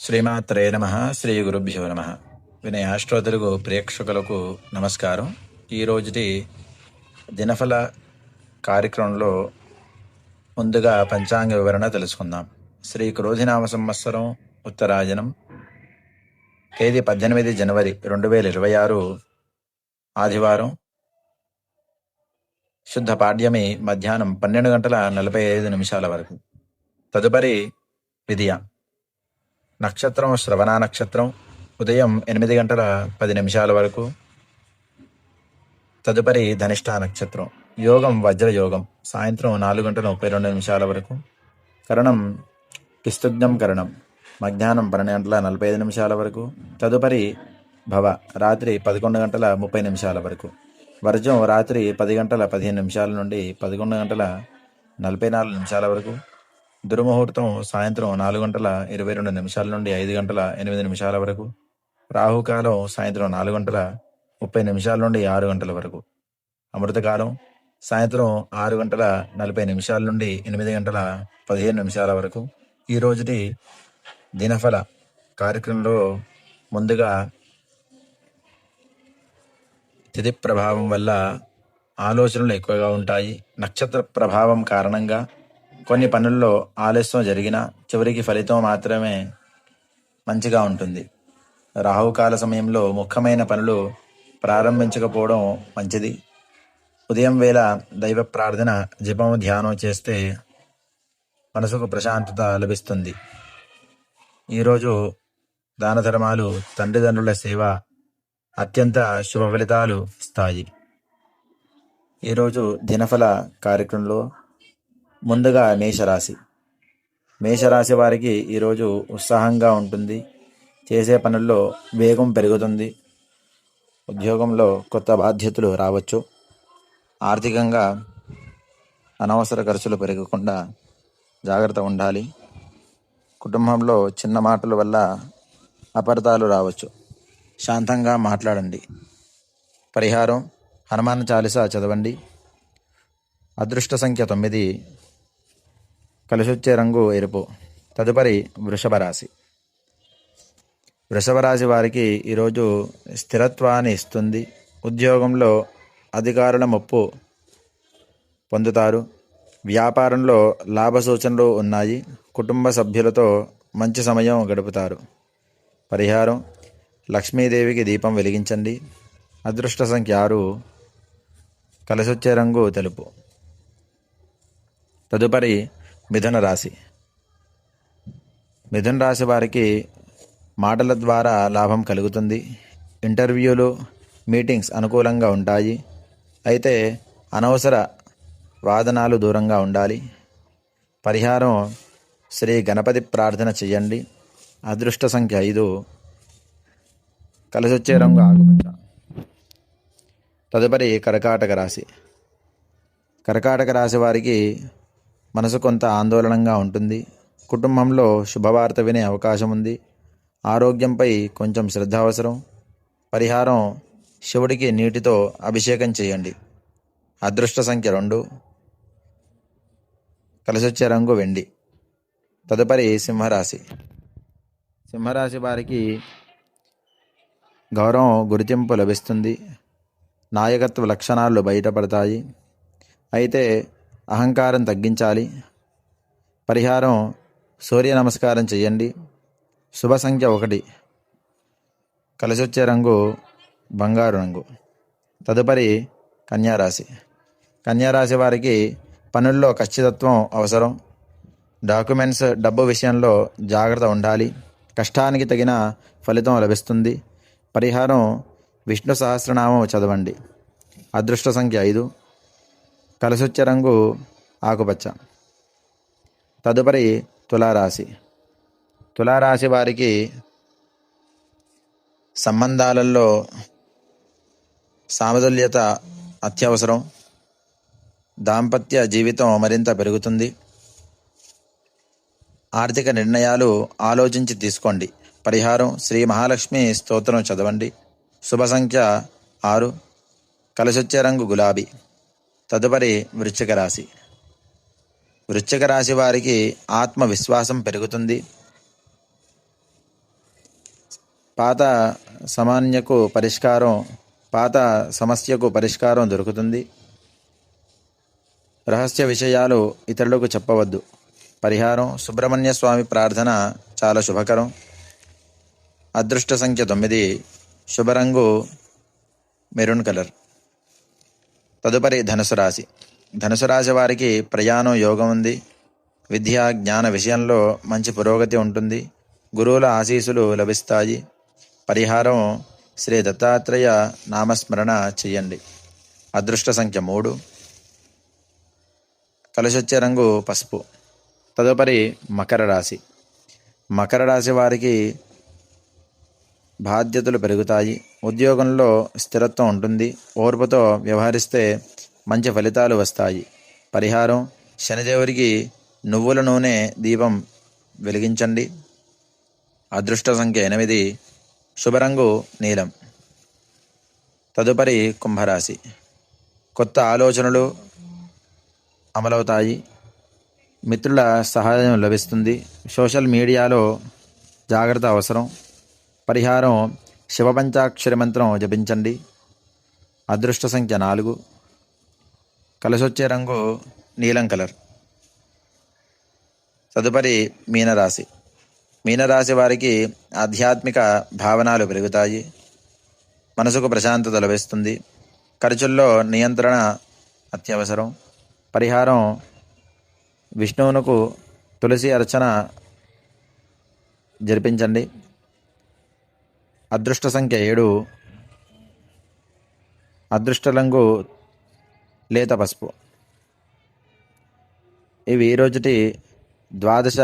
శ్రీమాత్రే నమ శ్రీ గురుభ్యో నమ. వినయ ఆస్ట్రో తెలుగు ప్రేక్షకులకు నమస్కారం. ఈ దినఫల కార్యక్రమంలో ముందుగా పంచాంగ వివరణ తెలుసుకుందాం. శ్రీ క్రోధినామ సంవత్సరం ఉత్తరాయనం తేదీ పద్దెనిమిది జనవరి రెండు వేల ఇరవై ఆరు ఆదివారం. శుద్ధ పాడ్యమి మధ్యాహ్నం పన్నెండు గంటల నలభై ఐదు నిమిషాల వరకు. తదుపరి విధియ నక్షత్రం శ్రవణ నక్షత్రం ఉదయం ఎనిమిది గంటల పది నిమిషాల వరకు. తదుపరి ధనిష్ట నక్షత్రం యోగం వజ్ర యోగం సాయంత్రం నాలుగు గంటల ముప్పై రెండు నిమిషాల వరకు. కరణం కిస్తుగ్నం కరణం మధ్యాహ్నం పన్నెండు గంటల నలభై ఐదు నిమిషాల వరకు. తదుపరి భవ రాత్రి పదకొండు గంటల ముప్పై నిమిషాల వరకు. వర్జం రాత్రి పది గంటల పదిహేను నిమిషాల నుండి పదకొండు గంటల నలభై నాలుగు నిమిషాల వరకు. దుర్ముహూర్తం సాయంత్రం నాలుగు గంటల ఇరవై రెండు నిమిషాల నుండి ఐదు గంటల ఎనిమిది నిమిషాల వరకు రాహుకాలం సాయంత్రం నాలుగు గంటల ముప్పై నిమిషాల నుండి ఆరు గంటల వరకు అమృతకాలం సాయంత్రం ఆరు గంటల నలభై నిమిషాల నుండి ఎనిమిది గంటల పదిహేను నిమిషాల వరకు. ఈ రోజుటి దినఫల కార్యక్రమంలో ముందుగా తిథి ప్రభావం వల్ల ఆలోచనలు ఎక్కువగా ఉంటాయి. నక్షత్ర ప్రభావం కారణంగా కొన్ని పనుల్లో ఆలస్యం జరిగినా చివరికి ఫలితం మాత్రమే మంచిగా ఉంటుంది. రాహుకాల సమయంలో ముఖ్యమైన పనులు ప్రారంభించకపోవడం మంచిది. ఉదయం వేళ దైవ ప్రార్థన జపం ధ్యానం చేస్తే మనసుకు ప్రశాంతత లభిస్తుంది. ఈరోజు దాన ధర్మాలు తండ్రిదండ్రుల సేవ అత్యంత శుభ ఫలితాలు ఇస్తాయి. ఈరోజు దినఫల కార్యక్రమంలో ముందుగా మేషరాశి. మేషరాశి వారికి ఈరోజు ఉత్సాహంగా ఉంటుంది. చేసే పనుల్లో వేగం పెరుగుతుంది. ఉద్యోగంలో కొత్త బాధ్యతలు రావచ్చు. ఆర్థికంగా అనవసర ఖర్చులు పెరగకుండా జాగ్రత్త ఉండాలి. కుటుంబంలో చిన్న మాటల వల్ల అపార్థాలు రావచ్చు. శాంతంగా మాట్లాడండి. పరిహారం హనుమాన్ చాలీసా చదవండి. అదృష్ట సంఖ్య తొమ్మిది కలిసొచ్చే రంగు ఎరుపు. తదుపరి వృషభ రాశి వృషభ రాశి వారికి ఈరోజు స్థిరత్వాన్ని ఇస్తుంది. ఉద్యోగంలో అధికారుల మొప్పు పొందుతారు. వ్యాపారంలో లాభ సూచనలు ఉన్నాయి. కుటుంబ సభ్యులతో మంచి సమయం గడుపుతారు. పరిహారం. లక్ష్మీదేవికి దీపం వెలిగించండి. అదృష్ట సంఖ్య ఆరు. కలిసొచ్చే రంగు తెలుపు. తదుపరి మిథున రాశి. మిథున రాశి వారికి మాటల ద్వారా లాభం కలుగుతుంది. ఇంటర్వ్యూలు మీటింగ్స్ అనుకూలంగా ఉంటాయి. అయితే అనవసర వాదనాలు దూరంగా ఉండాలి. పరిహారం శ్రీ గణపతి ప్రార్థన చేయండి. అదృష్ట సంఖ్య ఐదు. కలిసొచ్చే రంగు ఆకుపచ్చ. తదుపరి కర్కాటక రాశి. కర్కాటక రాశి వారికి మనసు కొంత ఆందోళనంగా ఉంటుంది. కుటుంబంలో శుభవార్త వినే అవకాశం ఉంది. ఆరోగ్యంపై కొంచెం శ్రద్ధ అవసరం. పరిహారం శివుడికి నీటితో అభిషేకం చేయండి. అదృష్ట సంఖ్య రెండు. కలిసొచ్చే రంగు వెండి. తదుపరి సింహరాశి. సింహరాశి వారికి గౌరవం గుర్తింపు లభిస్తుంది. నాయకత్వ లక్షణాలు బయటపడతాయి. అయితే అహంకారం తగ్గించాలి. పరిహారం సూర్య నమస్కారం చేయండి శుభ సంఖ్య ఒకటి. కలిసొచ్చే రంగు బంగారు రంగు. తదుపరి కన్యారాశి. కన్యారాశి వారికి పనుల్లో ఖచ్చితత్వం అవసరం. డాక్యుమెంట్స్ డబ్బు విషయంలో జాగ్రత్త ఉండాలి. కష్టానికి తగిన ఫలితం లభిస్తుంది. పరిహారం విష్ణు సహస్రనామం చదవండి. అదృష్ట సంఖ్య ఐదు. కలిసొచ్చే రంగు ఆకుపచ్చ. తదుపరి తులారాశి. తులారాశి వారికి సంబంధాలలో సామతుల్యత అత్యవసరం. దాంపత్య జీవితం మరింత పెరుగుతుంది. ఆర్థిక నిర్ణయాలు ఆలోచించి తీసుకోండి. పరిహారం శ్రీ మహాలక్ష్మి స్తోత్రం చదవండి. శుభ సంఖ్య ఆరు. కలిసొచ్చే రంగు గులాబీ. తదుపరి వృశ్చిక రాశి. వృశ్చిక రాశి వారికి ఆత్మవిశ్వాసం పెరుగుతుంది. పాత సామాన్యకు పరిష్కారం పాత సమస్యకు పరిష్కారం దొరుకుతుంది. రహస్య విషయాలు ఇతరులకు చెప్పవద్దు. పరిహారం సుబ్రహ్మణ్య స్వామి ప్రార్థన చాలా శుభకరం. అదృష్ట సంఖ్య తొమ్మిది శుభరంగు మెరూన్ కలర్. తదుపరి ధనుసు రాశి. ధనుసు రాశి వారికి ప్రయాణం యోగం ఉంది. విద్య జ్ఞాన విషయంలో మంచి పురోగతి ఉంటుంది. గురువుల ఆశీస్సులు లభిస్తాయి. పరిహారం శ్రీ దత్తాత్రేయ నామస్మరణ చెయ్యండి అదృష్ట సంఖ్య మూడు. కలిసొచ్చే రంగు పసుపు. తదుపరి మకర రాశి. మకర రాశి వారికి బాధ్యతలు పెరుగుతాయి. ఉద్యోగంలో స్థిరత్వం ఉంటుంది. ఓర్పుతో వ్యవహరిస్తే మంచి ఫలితాలు వస్తాయి. పరిహారం శనిదేవుడికి నువ్వుల నూనె దీపం వెలిగించండి. అదృష్ట సంఖ్య ఎనిమిది శుభరంగు నీలం. తదుపరి కుంభరాశి. కొత్త ఆలోచనలు అమలవుతాయి. మిత్రుల సహాయం లభిస్తుంది. సోషల్ మీడియాలో జాగ్రత్త అవసరం. పరిహారం శివపంచాక్షరి మంత్రం జపించండి. అదృష్ట సంఖ్య నాలుగు. కలిసొచ్చే రంగు నీలం కలర్. తదుపరి మీనరాశి. మీనరాశి వారికి ఆధ్యాత్మిక భావనలు పెరుగుతాయి. మనసుకు ప్రశాంతత లభిస్తుంది. ఖర్చుల్లో నియంత్రణ అత్యవసరం. పరిహారం విష్ణువునకు తులసి అర్చన జరిపించండి. అదృష్ట సంఖ్య ఏడు. అదృష్టలంగు లేత పసుపు. ఇవి ఈరోజుటి ద్వాదశ